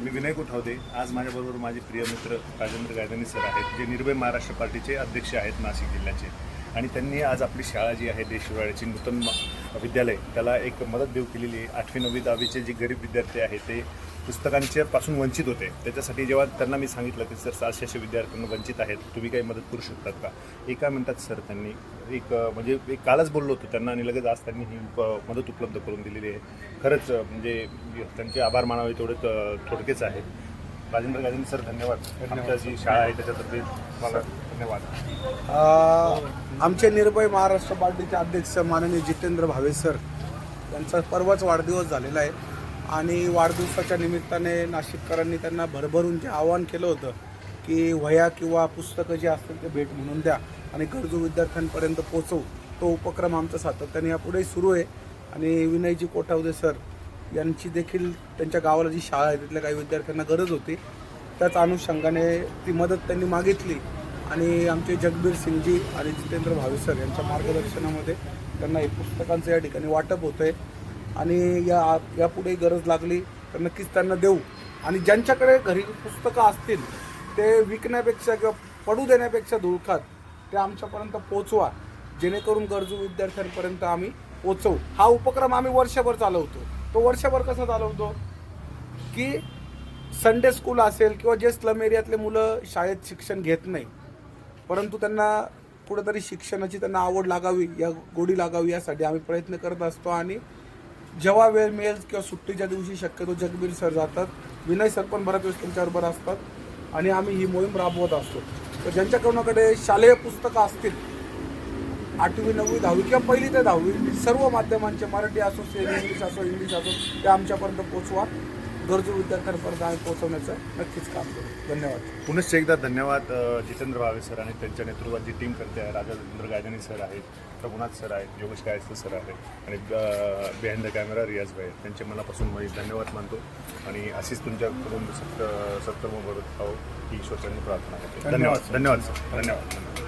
मी विनय कोठावदे. आज माझ्याबरोबर माझे प्रिय मित्र राजेंद्र गायदानी सर आहेत जे निर्भय महाराष्ट्र पार्टीचे अध्यक्ष आहेत नाशिक जिल्ह्याचे. आणि त्यांनी आज आपली शाळा जी आहे देशवाड्याची नूतन विद्यालय त्याला एक मदत देऊ केलेली आहे. आठवी नववी दहावीचे जे गरीब विद्यार्थी आहेत ते पुस्तकांच्या पासून वंचित होते. त्याच्यासाठी जेव्हा त्यांना मी सांगितलं की सर सहाशे असे विद्यार्थ्यांना वंचित आहेत तुम्ही काही मदत करू शकतात का? एका मिनटात सर त्यांनी एक म्हणजे एक कालच बोललो होतो त्यांना आणि लगेच आज त्यांनी ही उप- मदत उपलब्ध करून दिलेली आहे. खरंच म्हणजे त्यांचे आभार मानावे तेवढे थोडकेच आहेत. राजेंद्र गाजन सर धन्यवाद. आमच्या जी शाळा आहे त्याच्यातर्फे मला धन्यवाद. आमचे निर्भय महाराष्ट्र पार्टीचे अध्यक्ष माननीय जितेंद्र भावे सर यांचा परवाच वाढदिवस झालेला आहे. आणि वाढदिवसाच्या निमित्ताने नाशिककरांनी त्यांना भरभरून जे आवाहन केलं होतं की वह्या किंवा पुस्तकं जे असतील ते भेट म्हणून द्या आणि गरजू विद्यार्थ्यांपर्यंत पोचवू. तो उपक्रम आमचा सातत्याने यापुढे सुरू आहे. आणि विनयजी कोठावदे सर यांची देखील त्यांच्या गावाला जी शाळा आहे तिथल्या काही विद्यार्थ्यांना गरज होती. त्याच अनुषंगाने ती मदत त्यांनी मागितली. आणि आमचे जगबीर सिंगजी आणि जितेंद्र भावे सर यांच्या मार्गदर्शनामध्ये त्यांना हे पुस्तकांचं या ठिकाणी वाटप होतं आहे आणि या यापुढे गरज लागली तर नक्कीच त्यांना देऊ. आणि ज्यांच्याकडे घरी पुस्तकं असतील ते विकण्यापेक्षा किंवा पडू देण्यापेक्षा धुळखात ते आमच्यापर्यंत पोचवा. जेणेकरून गरजू विद्यार्थ्यांपर्यंत आम्ही पोचवू. हा उपक्रम आम्ही वर्षभर चालवतो तो वर्षभर कसा चालवतो? की संडे स्कूल असेल किंवा जे स्लम एरियातले मुलं शाळेत शिक्षण घेत नाही परंतु त्यांना कुठेतरी शिक्षणाची त्यांना आवड लागावी या गोडी लागावी यासाठी आम्ही प्रयत्न करत असतो आणि जेव्हा वेळ मिळेल किंवा सुट्टीच्या दिवशी शक्यतो जगबीर सर जातात. विनय सर पण बऱ्याच वेळेस त्यांच्याबरोबर असतात. आणि आम्ही ही मोहीम राबवत असतो. तर ज्यांच्याकडूनकडे शालेय पुस्तकं असतील आठवी नववी दहावी किंवा पहिली ते दहावी सर्व माध्यमांचे मराठी असो सेम इंग्लिश असो इंग्लिश असो ते आमच्यापर्यंत पोचवा गरजू विद्यार्थ्यांपर्यंत आम्ही पोहोचवण्याचं नक्कीच काम करू. धन्यवाद. पुनश्च एकदा धन्यवाद जितेंद्र भावे सर आणि त्यांच्या नेतृत्वात जी टीम करते आहे. राजेंद्र गायदानी सर आहेत रघुनाथ सर आहेत योगेश गायस्कर सर आहेत आणि बिहाइंड द कॅमेरा रियाज भाई आहेत. त्यांचे मनापासून मी धन्यवाद मानतो आणि अशीच तुमच्याकडून सत्क सत्कर्म बरोबर राहो ही ईश्वरचरणी प्रार्थना करतो. धन्यवाद. धन्यवाद सर. धन्यवाद.